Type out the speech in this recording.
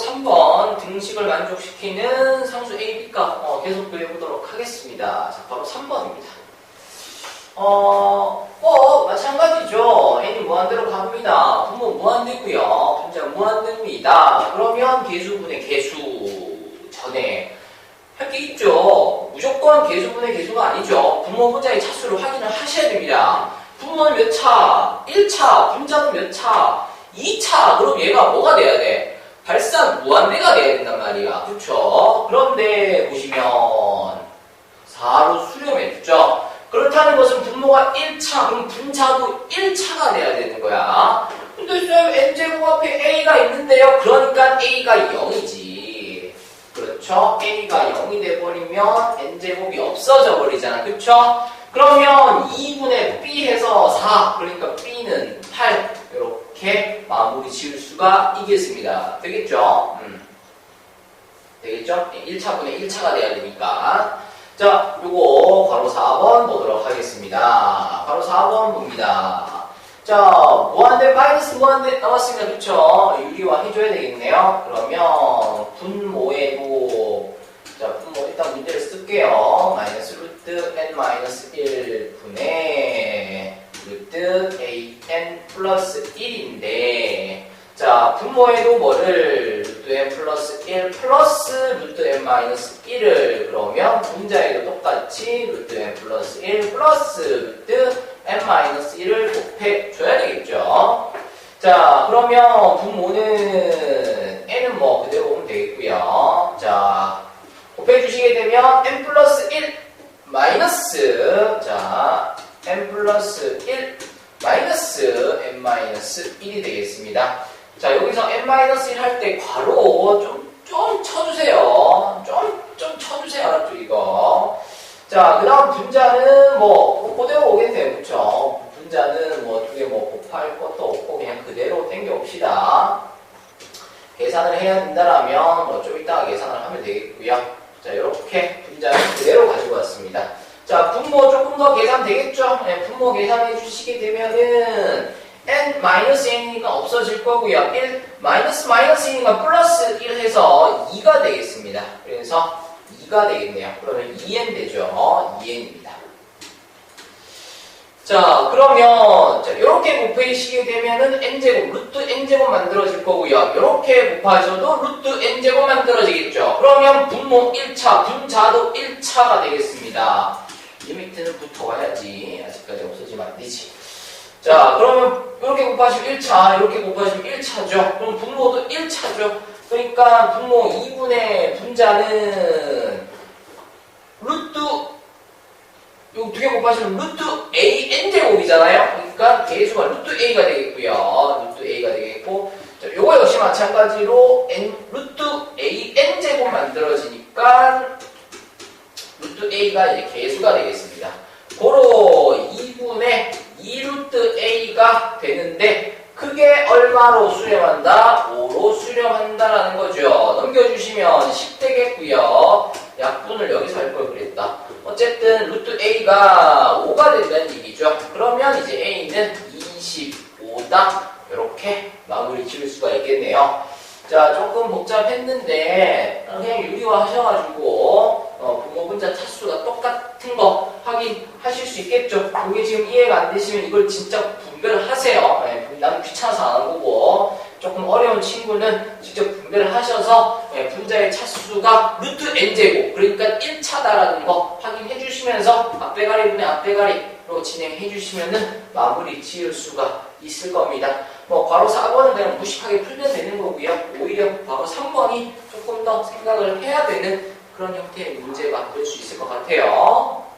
3번 등식을 만족시키는 상수 A, B가 어, 계속 구해보도록 하겠습니다. 자, 바로 3번입니다. 어, 꼭 마찬가지죠. n이 무한대로 갑니다. 분모 무한대고요. 분자 무한대입니다. 그러면 개수분의 개수 전에 할 게 있죠. 무조건 개수분의 개수가 아니죠. 분모 분자의 차수를 확인을 하셔야 됩니다. 분모는 몇 차? 1차. 분자는 몇 차? 2차. 그럼 얘가 뭐가 돼야 돼? 발산 무한대가 돼야 된단 말이야. 그쵸? 그런데 보시면 4로 수렴했죠. 그렇다는 것은 분모가 1차, 그럼 분자도 1차가 돼야 되는 거야. 근데 쌤, n제곱 앞에 a가 있는데요. 그러니까 a가 0이지. 그렇죠? a가 0이 돼버리면 n제곱이 없어져 버리잖아. 그쵸? 그러면 2분의 b 해서 4, 그러니까 b는 8. 이렇게 마무리 지을 수가 있겠습니다. 되겠죠? 음. 되겠죠? 1차분의 1차가 돼야 되니까. 자, 요거 바로 4번 보도록 하겠습니다. 바로 4번 봅니다. 자, 무한대 마이너스 무한대 나왔습니다. 그쵸? 유리화 해줘야 되겠네요. 그러면 분모에도 자, 분모 일단 문제를 쓸게요. 마이너스 루트 n 마이너스 1분의 루트 an 플러스 1인데 자, 분모에도 뭐를 루트 n 플러스 1 플러스 루트 n 마이너스 1을 그러면 분자에도 똑같이 루트 n 플러스 1 플러스 루트 n 마이너스 1을 곱해줘야 되겠죠. 자, 그러면 분모는 n은 뭐 그대로 보면 되겠고요. 자, 곱해주시게 되면 n 플러스 1 마이너스 자, n 플러스 1 마이너스 n 마이너스 1이 되겠습니다. 자, 여기서 n-1 할 때 괄호 좀, 좀 쳐주세요. 좀, 좀 쳐주세요. 알았죠, 이거. 자, 그 다음 분자는 뭐, 그대로 오겠네요. 그쵸? 분자는 뭐, 두 개 뭐, 곱할 것도 없고, 그냥 그대로 땡겨봅시다. 계산을 해야 된다라면, 뭐, 좀 이따가 계산을 하면 되겠고요. 자, 이렇게 분자는 그대로 가지고 왔습니다. 자, 분모 조금 더 계산 되겠죠? 네, 분모 계산해 주시게 되면은, n-n이니까 없어질 거고요. 1, 마이너스 마이너스이니까 플러스 1 해서 2가 되겠습니다. 그래서 2가 되겠네요. 그러면 2n 되죠. 2n입니다. 자, 그러면 자, 이렇게 곱해주시게 되면은 n제곱, 루트 n제곱 만들어질 거고요. 이렇게 곱하셔도 루트 n제곱 만들어지겠죠. 그러면 분모 1차, 분자도 1차가 되겠습니다. 리미트는 붙어와야지. 아직까지 없어지면 안 되지. 자, 그러면 이렇게 곱하시면 1차, 이렇게 곱하시면 1차죠. 그럼 분모도 1차죠. 그러니까 분모 2분의 분자는 루트 요 두 개 곱하시면 루트 a n 제곱이잖아요. 그러니까 개수가 루트 a가 되겠고요. 루트 a가 되겠고, 자, 요거 역시 마찬가지로 n 루트 a n 제곱 만들어지니까 루트 a가 이제 개수가 되겠습니다. 고로 2분의 2루트 a가 되는데 크게 얼마로 수렴한다? 5로 수렴한다라는 거죠. 넘겨주시면 10 되겠고요. 약분을 여기서 할 걸 그랬다. 어쨌든 루트 a가 5가 된다는 얘기죠. 그러면 이제 a는 25다. 이렇게 마무리 지을 수가 있겠네요. 자, 조금 복잡했는데 그냥 유리화 하셔가지고 어, 부모 분자 차수가 똑같은 거 확인하실 수 있겠죠. 이게 지금 이해가 안 되시면 이걸 진짜 분별을 하세요. 네, 나는 귀찮아서 안 하는 거고 조금 어려운 친구는 직접 분별을 하셔서 네, 분자의 차수가 루트 n제곱 그러니까 1차다라는 거 확인해 주시면서 앞배가리 분의 앞배가리로 진행해 주시면은 마무리 지을 수가 있을 겁니다. 뭐 괄호 4번은 그냥 무식하게 풀면 되는 거고요. 오히려 괄호 3번이 조금 더 생각을 해야 되는 그런 형태의 문제가 될 수 있을 것 같아요.